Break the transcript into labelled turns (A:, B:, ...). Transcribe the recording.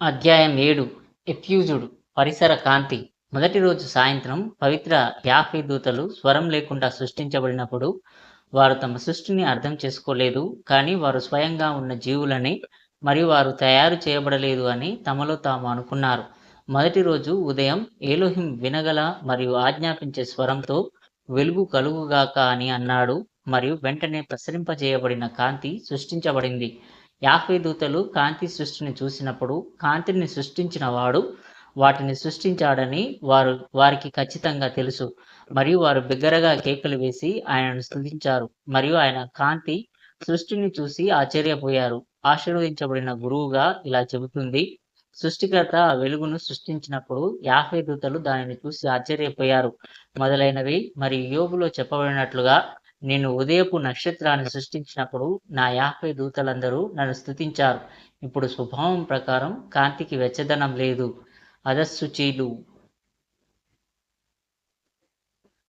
A: అధ్యాయం ఏడు. ఎఫ్యూజుడు పరిసర కాంతి. మొదటి రోజు సాయంత్రం పవిత్ర యాఫీ దూతలు స్వరం లేకుండా సృష్టించబడినప్పుడు వారు తమ సృష్టిని అర్థం చేసుకోలేదు కానీ వారు స్వయంగా ఉన్న జీవులని మరియు వారు తయారు చేయబడలేదు అని తమలో తాము అనుకున్నారు. మొదటి రోజు ఉదయం ఏలోహిం వినగల మరియు ఆజ్ఞాపించే స్వరంతో వెలుగు కలుగుగాక అని అన్నాడు మరియు వెంటనే ప్రసరింపజేయబడిన కాంతి సృష్టించబడింది. యాఫే దూతలు కాంతి సృష్టిని చూసినప్పుడు కాంతిని సృష్టించిన వాడు వాటిని సృష్టించాడని వారు వారికి ఖచ్చితంగా తెలుసు. మరియు వారు బిగ్గరగా కేకలు వేసి ఆయనను స్థుతించారు మరియు ఆయన కాంతి సృష్టిని చూసి ఆశ్చర్యపోయారు. ఆశీర్వదించబడిన గురువుగా ఇలా చెబుతుంది. సృష్టికర్త ఆ వెలుగును సృష్టించినప్పుడు యాభై దూతలు దానిని చూసి ఆశ్చర్యపోయారు. మొదలైనవి మరియు యోగులో చెప్పబడినట్లుగా నేను ఉదయపు నక్షత్రాన్ని సృష్టించినప్పుడు నా యాభై దూతలందరూ నన్ను స్తుతించారు. ఇప్పుడు స్వభావం ప్రకారం కాంతికి వెచ్చదనం లేదు. అధశుచీలు